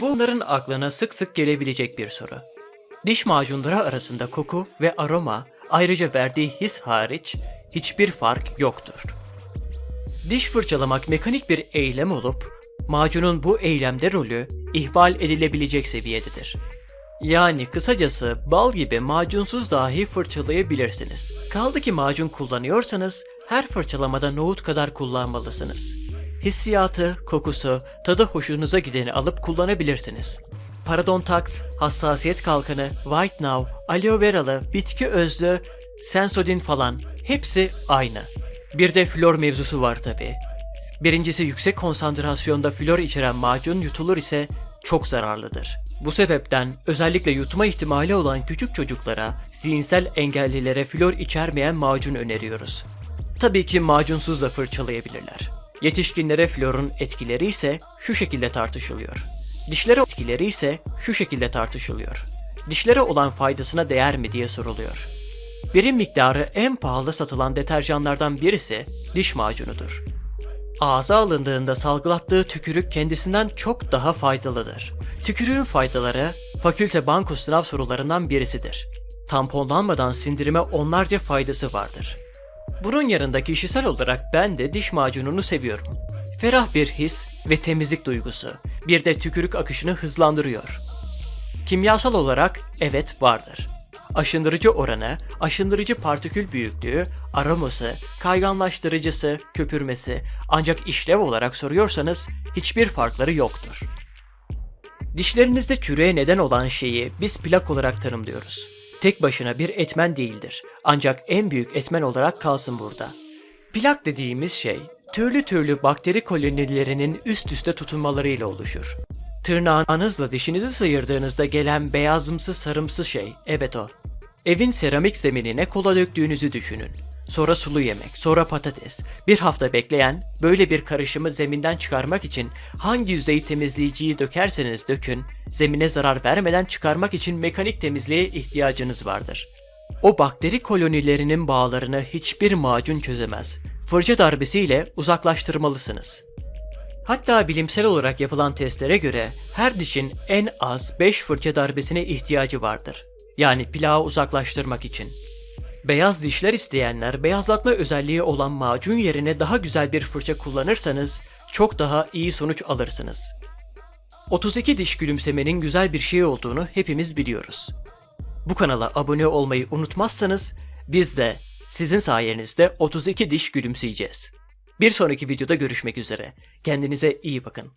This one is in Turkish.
Bunların aklına sık sık gelebilecek bir soru. Diş macunları arasında koku ve aroma ayrıca verdiği his hariç hiçbir fark yoktur. Diş fırçalamak mekanik bir eylem olup macunun bu eylemde rolü ihmal edilebilecek seviyededir. Yani kısacası bal gibi macunsuz dahi fırçalayabilirsiniz. Kaldı ki macun kullanıyorsanız her fırçalamada nohut kadar kullanmalısınız. Hissiyatı, kokusu, tadı hoşunuza gideni alıp kullanabilirsiniz. Parodontax, hassasiyet kalkanı, White Now, aloe veralı, bitki özlü, Sensodyne falan hepsi aynı. Bir de flor mevzusu var tabi. Birincisi yüksek konsantrasyonda flor içeren macun yutulur ise çok zararlıdır. Bu sebepten özellikle yutma ihtimali olan küçük çocuklara, zihinsel engellilere flor içermeyen macun öneriyoruz. Tabii ki macunsuz da fırçalayabilirler. Yetişkinlere florun etkileri ise şu şekilde tartışılıyor. Dişlere etkileri ise şu şekilde tartışılıyor. Dişlere olan faydasına değer mi diye soruluyor. Birim miktarı en pahalı satılan deterjanlardan birisi diş macunudur. Ağza alındığında salgılattığı tükürük kendisinden çok daha faydalıdır. Tükürüğün faydaları fakülte banko sınav sorularından birisidir. Tamponlanmadan sindirime onlarca faydası vardır. Bunun yanında kişisel olarak ben de diş macununu seviyorum. Ferah bir his ve temizlik duygusu, bir de tükürük akışını hızlandırıyor. Kimyasal olarak evet vardır. Aşındırıcı oranı, aşındırıcı partikül büyüklüğü, aroması, kayganlaştırıcısı, köpürmesi ancak işlev olarak soruyorsanız hiçbir farkları yoktur. Dişlerinizde çürüğe neden olan şeyi biz plak olarak tanımlıyoruz. Tek başına bir etmen değildir. Ancak en büyük etmen olarak kalsın burada. Plak dediğimiz şey, türlü türlü bakteri kolonilerinin üst üste tutunmalarıyla oluşur. Tırnağınızla dişinizi sıyırdığınızda gelen beyazımsı sarımsı şey, evet o. Evin seramik zeminine kola döktüğünüzü düşünün. Sonra sulu yemek, sonra patates. Bir hafta bekleyen, böyle bir karışımı zeminden çıkarmak için hangi yüzeyi temizleyiciyi dökerseniz dökün, zemine zarar vermeden çıkarmak için mekanik temizliğe ihtiyacınız vardır. O bakteri kolonilerinin bağlarını hiçbir macun çözemez. Fırça darbesiyle uzaklaştırmalısınız. Hatta bilimsel olarak yapılan testlere göre her dişin en az 5 fırça darbesine ihtiyacı vardır. Yani plağı uzaklaştırmak için. Beyaz dişler isteyenler beyazlatma özelliği olan macun yerine daha güzel bir fırça kullanırsanız çok daha iyi sonuç alırsınız. 32 diş gülümsemenin güzel bir şey olduğunu hepimiz biliyoruz. Bu kanala abone olmayı unutmazsanız biz de sizin sayenizde 32 diş gülümseyeceğiz. Bir sonraki videoda görüşmek üzere. Kendinize iyi bakın.